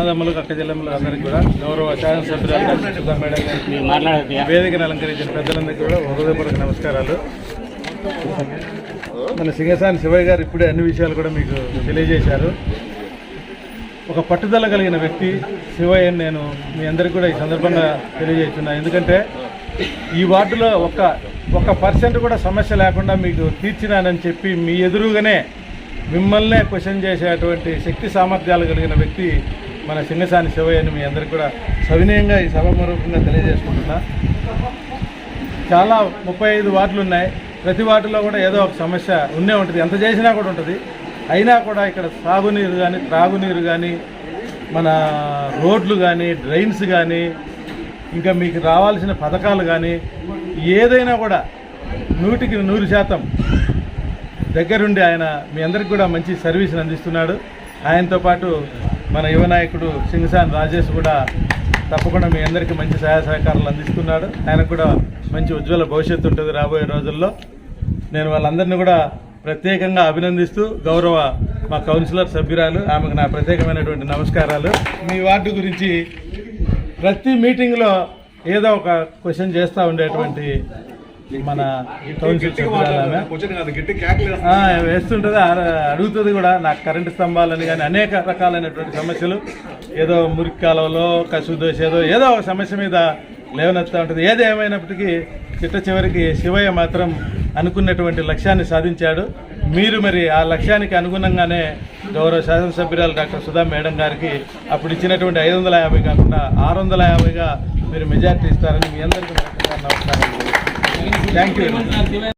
అన్నదమ్ములకు అక్క చెల్లెమ్మలకు అందరికీ కూడా గౌరవ సుధా మేడం వేదికను అలంకరించిన పెద్దలందరికీ కూడా హృదయపూర్వక నమస్కారాలు. మన సింగసాని శివయ్య గారు ఇప్పుడే అన్ని విషయాలు కూడా మీకు తెలియజేశారు. ఒక పట్టుదల కలిగిన వ్యక్తి శివయ్య నేను మీ అందరికీ కూడా ఈ సందర్భంగా తెలియజేస్తున్నా. ఎందుకంటే ఈ వార్డులో ఒక ఒక పర్సెంట్ కూడా సమస్య లేకుండా మీకు తీర్చినానని చెప్పి మీ ఎదురుగానే మిమ్మల్నే క్వశ్చన్ చేసేటువంటి శక్తి సామర్థ్యాలు కలిగిన వ్యక్తి మన సింగసాని శివయ్యని మీ అందరికీ కూడా సవినయంగా ఈ సభామూర్వకంగా తెలియజేసుకుంటున్నా. చాలా ముప్పై ఐదు వార్డులు ఉన్నాయి. ప్రతి వార్డులో కూడా ఏదో ఒక సమస్య ఉండే ఉంటుంది. ఎంత చేసినా కూడా ఉంటుంది. అయినా కూడా ఇక్కడ సాగునీరు కానీ త్రాగునీరు కానీ మన రోడ్లు కానీ డ్రైన్స్ కానీ ఇంకా మీకు రావాల్సిన పథకాలు కానీ ఏదైనా కూడా నూటికి నూరు శాతం దగ్గరుండి ఆయన మీ అందరికి కూడా మంచి సర్వీస్ని అందిస్తున్నాడు. ఆయనతో పాటు మన యువ నాయకుడు సింగసాన్ రాజేష్ కూడా తప్పకుండా మీ అందరికీ మంచి సహాయ సహకారాలు అందిస్తున్నాడు. ఆయనకు కూడా మంచి ఉజ్వల భవిష్యత్తు ఉంటుంది రాబోయే రోజుల్లో. నేను వాళ్ళందరినీ కూడా ప్రత్యేకంగా అభినందిస్తూ గౌరవ మా కౌన్సిలర్ సభ్యురాలు ఆమెకు నా ప్రత్యేకమైనటువంటి నమస్కారాలు. మీ వార్డు గురించి ప్రతి మీటింగ్లో ఏదో ఒక క్వశ్చన్ చేస్తూ ఉండేటువంటి మన వేస్తుంటుంది. ఆ- అడుగుతుంది కూడా. నాకు కరెంటు స్తంభాలని కానీ అనేక రకాలైనటువంటి సమస్యలు. ఏదో మురికి కాలువలో కసువు దోశ ఏదో ఏదో ఒక సమస్య మీద లేవనెత్తా ఉంటుంది. ఏది ఏమైనప్పటికీ చిట్ట చివరికి శివయ్య మాత్రం అనుకున్నటువంటి లక్ష్యాన్ని సాధించాడు. మీరు మరి ఆ లక్ష్యానికి అనుగుణంగానే గౌరవ శాసనసభ్యురాలు డాక్టర్ సుధా మేడం గారికి అప్పుడు ఇచ్చినటువంటి ఐదు వందల యాభై కాకుండా ఆరు వందల యాభైగా మీరు మెజార్టీ ఇస్తారని మీ అందరికీ నమస్కారం. Thank you.